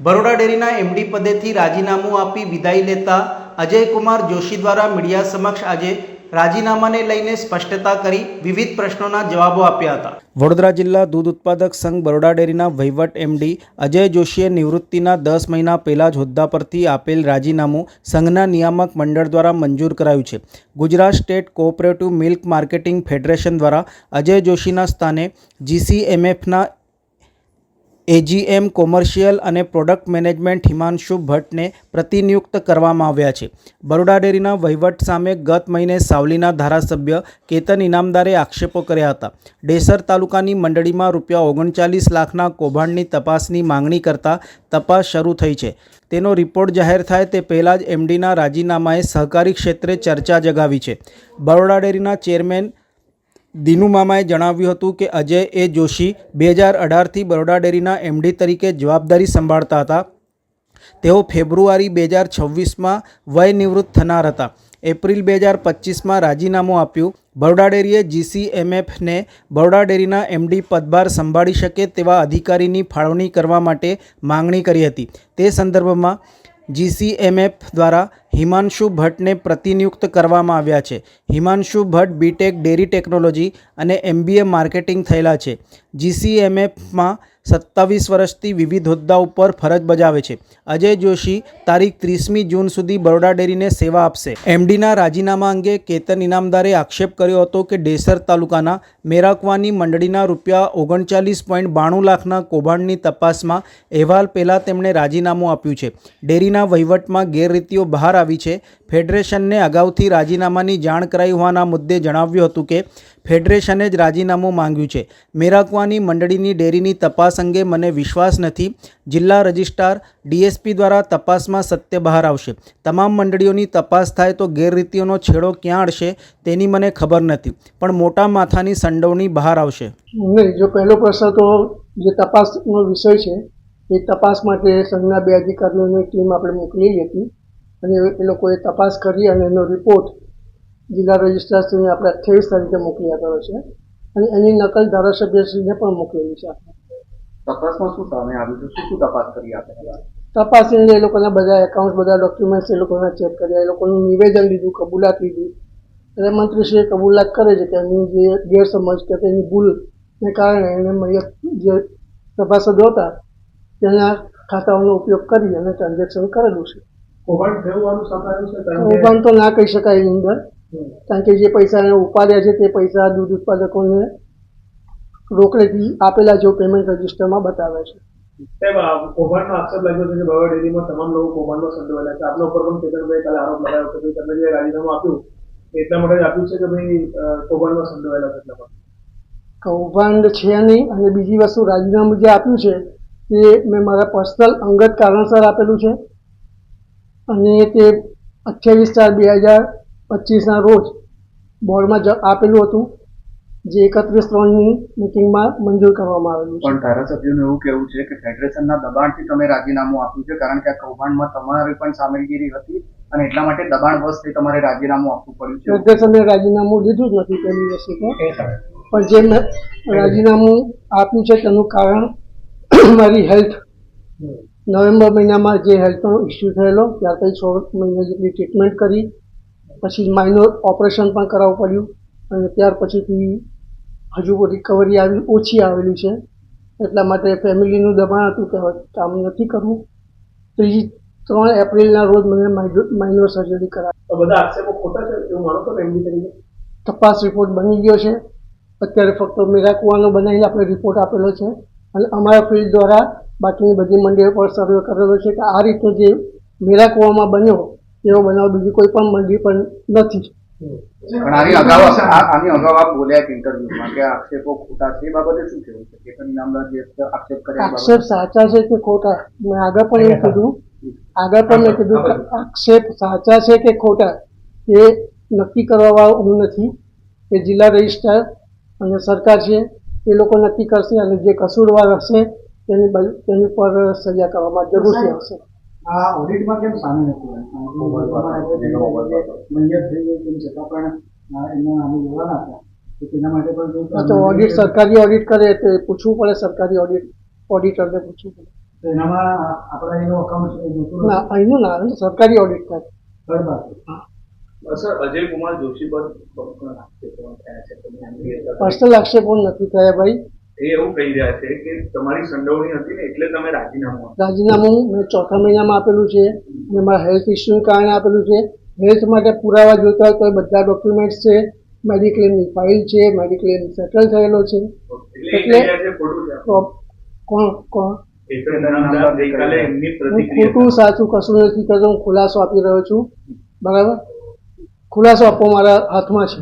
બરોડા ડેરીના એમડી પદેથી રાજીનામું આપી વિદાય લેતા અજયકુમાર જોશી દ્વારા મીડિયા સમક્ષ આજે રાજીનામાને લઈને સ્પષ્ટતા કરી વિવિધ પ્રશ્નોના જવાબો આપ્યા હતા. વડોદરા જિલ્લા દૂધ ઉત્પાદક સંઘ બરોડા ડેરીના વહીવટ એમડી અજય જોશીએ નિવૃત્તિના દસ મહિના પહેલાં જ હોદ્દા પરથી આપેલ રાજીનામું સંઘના નિયામક મંડળ દ્વારા મંજૂર કરાયું છે. Gujarat state cooperative milk marketing federation દ્વારા અજય જોશીના સ્થાને જીસીએમએફના એજીએમ, કોમર્શિયલ અને પ્રોડક્ટ મેનેજમેન્ટ હિમાંશુ ભટ્ટને પ્રતિનિયુક્ત કરવામાં આવ્યા છે. બરોડા ડેરીના વહીવટ સામે ગત મહિને સાવલીના ધારાસભ્ય કેતન ઇનામદારે આક્ષેપો કર્યા હતા. ડેસર તાલુકાની મંડળીમાં રૂપિયા ઓગણચાલીસ લાખના કૌભાંડની તપાસની માંગણી કરતા તપાસ શરૂ થઈ છે. તેનો રિપોર્ટ જાહેર થાય તે પહેલાં જ એમડીના રાજીનામાએ સહકારી ક્ષેત્રે ચર્ચા જગાવી છે. બરોડા ડેરીના ચેરમેન દિનુ મામાએ જણાવ્યું હતું કે અજય એ જોશી બે હજાર અઢારથી બરોડા ડેરીના એમડી તરીકે જવાબદારી સંભાળતા હતા. તેઓ ફેબ્રુઆરી બે હજાર છવ્વીસમાં વય નિવૃત્ત થનાર હતા. એપ્રિલ બે હજાર પચીસમાં રાજીનામું આપ્યું. બરોડા ડેરીએ જીસીએમએફને બરોડા ડેરીના એમડી પદભાર સંભાળી શકે તેવા અધિકારીની ફાળવણી કરવા માટે માંગણી કરી હતી. તે સંદર્ભમાં જીસીએમએફ દ્વારા હિમાંશુ ભટ્ટને પ્રતિનિયુક્ત કરવામાં આવ્યા છે. Himanshu Bhatt BTech dairy technology અને એમબીએ માર્કેટિંગ થયેલા છે. જીસીએમએફમાં સત્તાવીસ વર્ષથી વિવિધ હોદ્દા ઉપર ફરજ બજાવે છે. અજય જોશી તારીખ ત્રીસમી જૂન સુધી બરોડા ડેરીને સેવા આપશે. એમડીના રાજીનામા અંગે કેતન ઇનામદારે આક્ષેપ કર્યો હતો કે ડેસર તાલુકાના મેરાકવાની મંડળીના રૂપિયા ઓગણચાલીસ પોઈન્ટ બાણું લાખના કૌભાંડની તપાસમાં અહેવાલ પહેલાં તેમણે રાજીનામું આપ્યું છે. ડેરીના વહીવટમાં ગેરરીતિઓ બહાર આવી છે. ફેડરેશનને અગાઉથી રાજીનામાની જાણ કરાઈ હોવાના મુદ્દે જણાવ્યું હતું કે ફેડરેશને જ રાજીનામું માંગ્યું છે. મેરાકવાની મંડળીની ડેરીની તપાસ અંગે મને વિશ્વાસ નથી. જિલ્લા રજિસ્ટ્રાર ડીએસપી દ્વારા તપાસમાં સત્ય બહાર આવશે. તમામ મંડળીઓની તપાસ થાય તો ગેરરીતિઓનો છેડો ક્યાં અડશે તેની મને ખબર નથી. પણ મોટા માથાની સંડોવણી બહાર આવશે. જો પહેલો પ્રશ્ન તો જે તપાસનો વિષય છે, એ તપાસ માટે સંઘના બે અધિકારીઓની ટીમ આપણે મોકલી હતી. અને એ લોકોએ તપાસ કરી અને એનો રિપોર્ટ જિલ્લા રજિસ્ટ્રારશ્રીને આપણે અઠ્યાવીસ તારીખે મોકલી આપ્યો છે. અને એની નકલ ધારાસભ્યશ્રીને પણ મોકલેલી છે તપાસમાં શું સામે આવ્યું છે? શું શું તપાસ કરી આપે તપાસ એ લોકોના બધા એકાઉન્ટ બધા ડોક્યુમેન્ટ્સ એ લોકોના ચેક કર્યા. એ લોકોનું નિવેદન લીધું કબૂલાત લીધી એટલે મંત્રીશ્રીએ કબૂલાત કરે છે કે એની જે ગેરસમજ કે તેની ભૂલને કારણે એને મયત જે સભાસદો હતા તેના ખાતાઓનો ઉપયોગ કરી અને ટ્રાન્ઝેક્શન કરેલું છે. થયું કૌભાંડ તો ના કહી શકાય એની અંદર. કારણ કે જે પૈસા એને ઉપાડ્યા છે તે પૈસા દૂધ ઉત્પાદકોને રોકડેથી આપેલા જો પેમેન્ટ રજિસ્ટરમાં બતાવે છે. સાહેબ કૌભાંડનો આક્ષેપ લાગ્યો છે કે બાબા ડેરીમાં તમામ લોકો કૌભાંડમાં સંડોવાયેલા છે. આપના ઉપર પણ કેતનભાઈ કાલે આરોપ લગાવ્યો કે તમે જે રાજીનામું આપ્યું એટલા માટે આપ્યું છે કે ભાઈ કૌભાંડમાં સંડોવાયેલા છે એટલા માટે? કૌભાંડ છે નહીં અને બીજી વસ્તુ રાજીનામું જે આપ્યું છે તે મેં મારા પર્સનલ અંગત કારણસર આપેલું છે અને તે અઠ્યાવીસ ચાર બે હજાર પચીસના રોજ બોર્ડમાં જ આપેલું હતું જે એકત્રીસ ત્રણની મિટિંગમાં મંજૂર કરવામાં આવેલું પણ ધારાસભ્યોનું એવું કહેવું છે કે ફેડરેશનના દબાણથી તમે રાજીનામું આપ્યું છે કારણ કે આ કૌભાંડમાં તમારી પણ સામેલગીરી હતી અને એટલા માટે દબાણ વશથી તમારે રાજીનામું આપવું પડ્યું છે. ફેડરેશને રાજીનામું લીધું જ નથી પહેલી વસ્તુ પણ જે મેં રાજીનામું આપ્યું છે તેનું કારણ મારી હેલ્થ. નવેમ્બર મહિનામાં જે હેલ્થનો ઇસ્યુ થયેલો ત્યાર પછી છ મહિના જેટલી ટ્રીટમેન્ટ કરી પછી માઇનોર ઓપરેશન પણ કરાવવું પડ્યું અને ત્યાર પછીથી હજુ રિકવરી આવી ઓછી આવેલી છે. એટલા માટે ફેમિલીનું દબાણ હતું કે કામ નથી કરવું. ત્રીજી ત્રણ એપ્રિલના રોજ મને માઇનોર સર્જરી કરાવી. તપાસ રિપોર્ટ બની ગયો છે. અત્યારે ફક્ત મેરા કુવાનો બનાવીને આપણે રિપોર્ટ આપેલો છે. અને અમારા ફિલ્ડ દ્વારા બાકીની બધી મંડળીઓ પર સર્વે કરેલો છે કે આ રીતે જે મેરા કુવામાં બન્યો તેવો બનાવ બીજી કોઈ પણ મંડળી પણ નથી. પણ આની અગાઉ આની અગાઉ આપ બોલ્યા એક ઇન્ટરવ્યુમાં કે આક્ષેપો ખોટા છે એ બાબતે શું કહેવું છે? કેતન ઇનામદાર જે આક્ષેપ કરે આક્ષેપ સાચા છે કે ખોટા? મેં આગળ પણ એમ કીધું. આગળ પણ મેં કીધું કે આક્ષેપ સાચા છે કે ખોટા એ નક્કી કરવા હું નથી. એ જિલ્લા રજિસ્ટ્રાર અને સરકાર છે એ લોકો નક્કી કરશે અને જે કસૂરવાર હશે તેની તેની પર સજા કરવામાં જરૂરથી આવશે આ ઓડિટમાં કેમ સામે નથી મંજૂર થઈ ગઈ તેમ છતાં પણ એમના નામે લેવાના હતા. તો તેના માટે પણ તો ઓડિટ સરકારી ઓડિટ કરે તો પૂછવું પડે સરકારી ઓડિટ ઓડિટરને પૂછવું પડે. તો એનામાં આપણા એનું અકાઉન્ટ ના અહીંનું ના સરકારી ઓડિટ અંદર પર્સનલ આક્ષેપો નથી થયા ભાઈ. એ એવું કહી રહ્યા છે કે તમારી સંડોવણી હતી ને એટલે તમે રાજીનામું રાજીનામું મેં ચોથા મહિનામાં આપેલું છે અને મારા હેલ્થ ઇસ્યુને કારણે આપેલું છે. હેલ્થ માટે પુરાવા જોઈતા હોય તો બધા ડોક્યુમેન્ટ્સ છે. મેડિક્લેમની ફાઇલ છે મેડિક્લેમ સેટલ થયેલો છે. એટલે કોણ કોણ? ખોટું સાચું કશું નથી કરતો હું ખુલાસો આપી રહ્યો છું. બરાબર? ખુલાસો આપવો મારા હાથમાં છે.